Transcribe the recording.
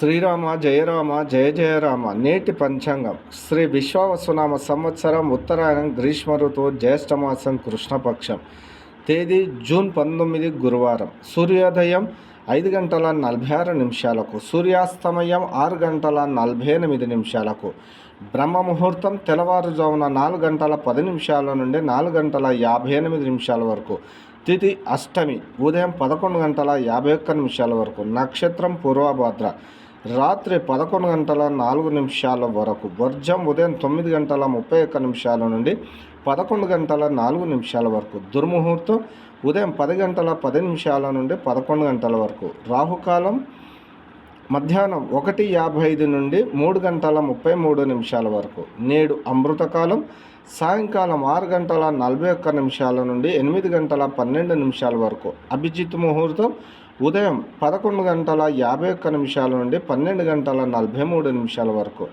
శ్రీరామ జయరామ జయ జయరామ నేటి పంచాంగం. శ్రీ విశ్వావసునామ సంవత్సరం ఉత్తరాయణం గ్రీష్మ ఋతువు జ్యేష్ఠమాసం కృష్ణపక్షం. తేదీ జూన్ పంతొమ్మిది గురువారం. సూర్యోదయం ఐదు గంటల నలభై ఆరు నిమిషాలకు. సూర్యాస్తమయం ఆరు గంటల నలభై ఎనిమిది నిమిషాలకు. బ్రహ్మ ముహూర్తం తెల్లవారుజామున నాలుగు గంటల పది నిమిషాల నుండి నాలుగు గంటల యాభై ఎనిమిది నిమిషాల వరకు. తిథి అష్టమి ఉదయం పదకొండు గంటల యాభై ఒక్క నిమిషాల వరకు. నక్షత్రం పూర్వభద్ర. రాత్రి పదకొండు గంటల నాలుగు నిమిషాల వరకు వర్జం ఉదయం తొమ్మిది గంటల ముప్పై ఒక్క నిమిషాల నుండి పదకొండు గంటల నాలుగు నిమిషాల వరకు దుర్ముహూర్తం ఉదయం పది గంటల పది నిమిషాల నుండి పదకొండు గంటల వరకు రాహుకాలం మధ్యాహ్నం ఒకటి యాభై ఐదు నుండి మూడు గంటల ముప్పై మూడు నిమిషాల వరకు. నేడు అమృతకాలం. సాయంకాలం ఆరు గంటల నలభై ఒక్క నిమిషాల నుండి ఎనిమిది గంటల పన్నెండు నిమిషాల వరకు. అభిజిత్ ముహూర్తం. ఉదయం పదకొండు గంటల యాభై ఒక్క నిమిషాల నుండి పన్నెండు గంటల నలభై మూడు నిమిషాల వరకు.